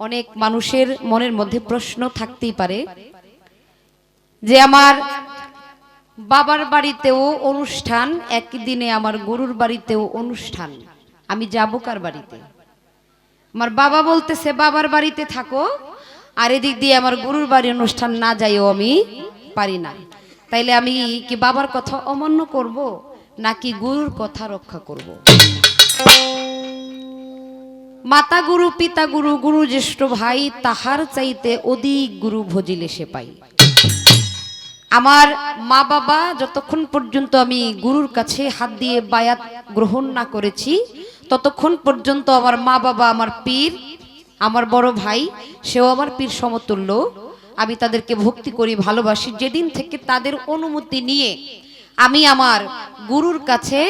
অনেক মানুষের মনের মধ্যে প্রশ্ন থাকতেই পারে যে আমার বাবার বাড়িতেও অনুষ্ঠান, একদিনে আমার গরুর বাড়িতেও অনুষ্ঠান। আমি যাব কার বাড়িতে? আমার বাবা বলতেছে, বাবার বাড়িতে থাকো, আর এদিক দিয়ে আমার গরুর বাড়ি অনুষ্ঠান না যাইও আমি পারি না। তাইলে আমি কি বাবার কথা অমান্য করব, নাকি গুরুর কথা রক্ষা করব? মাতা গুরু, পিতা গুরু গুরু জ্যেষ্ঠ ভাই, তাহার চাইতে অধিক গুরু ভজিলে সে পাই। আমার মা বাবা যতক্ষণ পর্যন্ত আমি গুরুর কাছে হাত দিয়ে বায়াত গ্রহণ না করেছি, ততক্ষণ পর্যন্ত আমার মা বাবা, আমার পীর, আমার বড় ভাই, সেও আমার পীর সমতুল্য। আমি তাদেরকে ভক্তি করি, ভালোবাসি। যেদিন থেকে তাদের অনুমতি নিয়ে আমি আমার গুরুর কাছে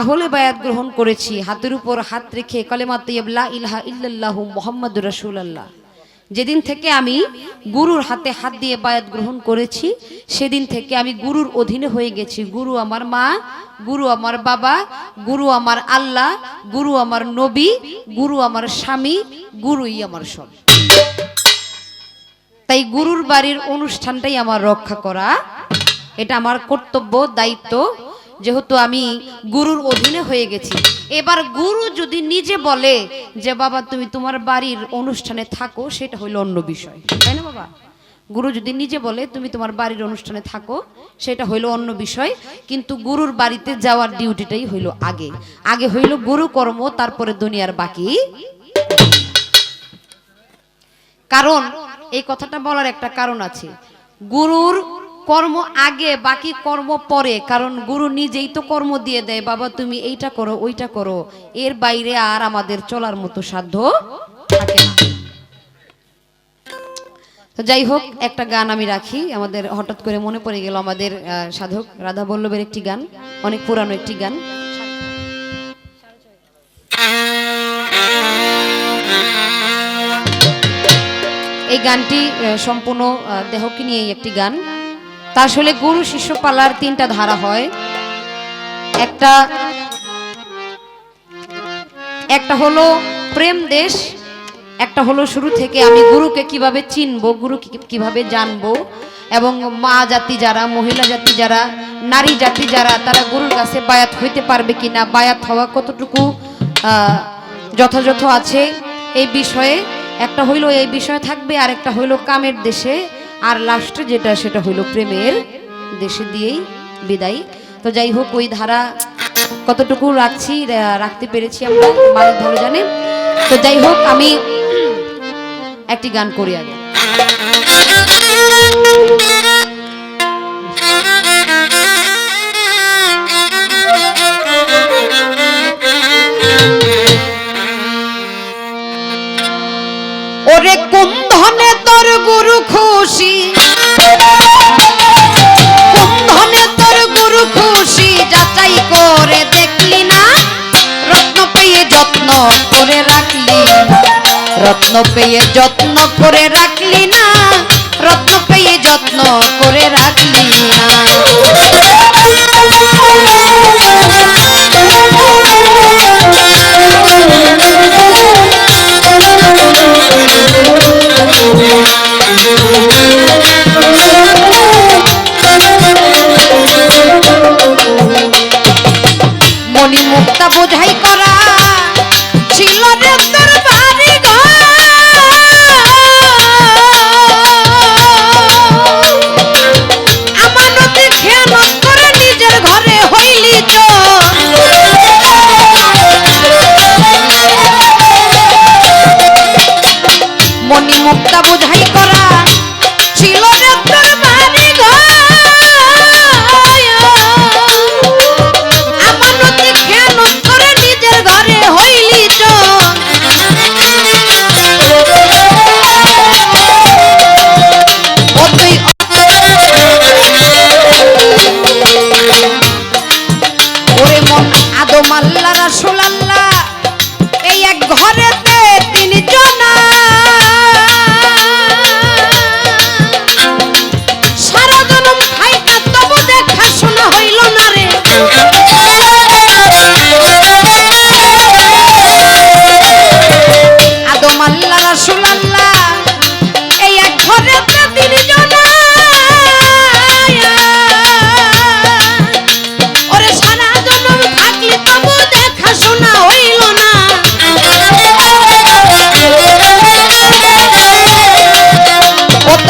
আহলে বায়াত গ্রহণ করেছি, হাতের উপর হাত রেখে কলেমা তৈয়বলা ইলাহা মোহাম্মদ রাসূলুল্লাহ। যেদিন থেকে আমি গুরুর হাতে হাত দিয়ে বায়াত গ্রহণ করেছি, সেদিন থেকে আমি গুরুর অধীনে হয়ে গেছি। গুরু আমার মা, গুরু আমার বাবা, গুরু আমার আল্লাহ, গুরু আমার নবী, গুরু আমার স্বামী, গুরুই আমার সব। তাই গুরুর বাড়ির অনুষ্ঠানটাই আমার রক্ষা করা, এটা আমার কর্তব্য, দায়িত্ব। যেহেতু আমি গুরুর অধীনে হয়ে গেছি। এবার গুরু যদি নিজে বলে যে, বাবা, তুমি তোমার বাড়ির অনুষ্ঠানে থাকো, সেটা হইল অন্য বিষয়। তাই না, বাবা? গুরু যদি নিজে বলে, তুমি তোমার বাড়ির অনুষ্ঠানে থাকো, সেটা হইল অন্য বিষয়। কিন্তু গুরুর বাড়িতে যাওয়ার ডিউটিটাই হইল আগে। আগে হইল গুরু কর্ম, তারপরে দুনিয়ার বাকি। কারণ, এই কথাটা বলার একটা কারণ আছে। গুরুর কর্ম আগে, বাকি কর্ম পরে। কারণ গুরু নিজেই তো কর্ম দিয়ে দেয়, বাবা, তুমি এইটা করো, ওইটা করো। এর বাইরে আর আমাদের চলার মতো সাধ্য থাকে না। তো যাই হোক, একটা গান আমি রাখি। আমাদের হঠাৎ করে মনে পড়ে গেল আমাদের সাধক রাধা বল্লভের একটি গান, অনেক পুরানো একটি গান। এই গানটি সম্পূর্ণ দেহকে নিয়ে একটি গান। তা আসলে গুরু শিষ্য পালার তিনটা ধারা হয়। একটা একটা হলো প্রেম দেশ, একটা হলো শুরু থেকে আমি গুরুকে কীভাবে চিনব, গুরু কীভাবে জানব, এবং মা জাতি যারা, মহিলা জাতি যারা, নারী জাতি যারা, তারা গুরুর কাছে বায়াত হইতে পারবে কিনা, বায়াত হওয়া কতটুকু যথাযথ আছে এই বিষয়ে। একটা হইল এই বিষয় থাকবে আর একটা হইল কামের দেশে। আর লাস্টে যেটা, সেটা হইল প্রেমের দেশে দিয়েই বিদায়। তো যাই হোক, ওই ধারা কতটুকু রাখছি রাখতে পেরেছি আমরা মালিক ভালো জানে তো যাই হোক, আমি একটি গান করি আগে। করে রাখলি রত্ন পেয়ে যত্ন করে রাখলি না। রত্ন পেয়ে যত্ন করে রাখলি না। মনি মুক্তা বোঝাই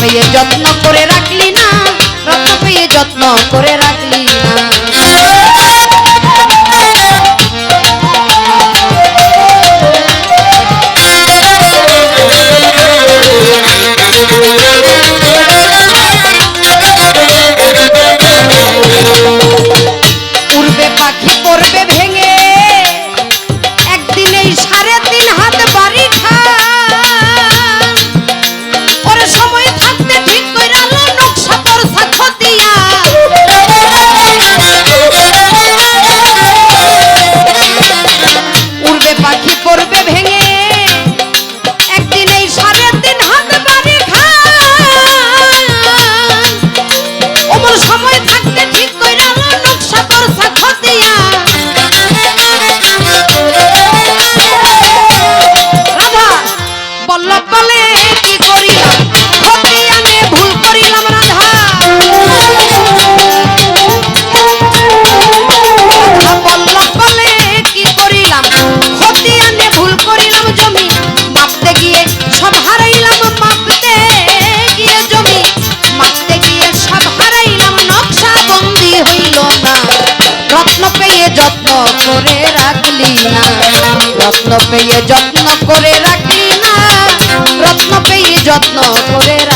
পেয়ে যত্ন করে রাখলি না রত্ন পেয়ে যত্ন করে রাখলি না। রত্ন পেয়ে যত্ন করে রাখি না রত্ন পেয়ে যত্ন করে রাখি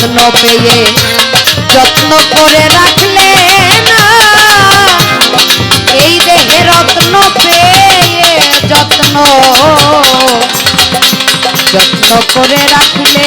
রত্ন পেয়ে যত্ন করে রাখলে না। এই দেহে রত্ন পেয়ে যত্ন যত্ন করে রাখলে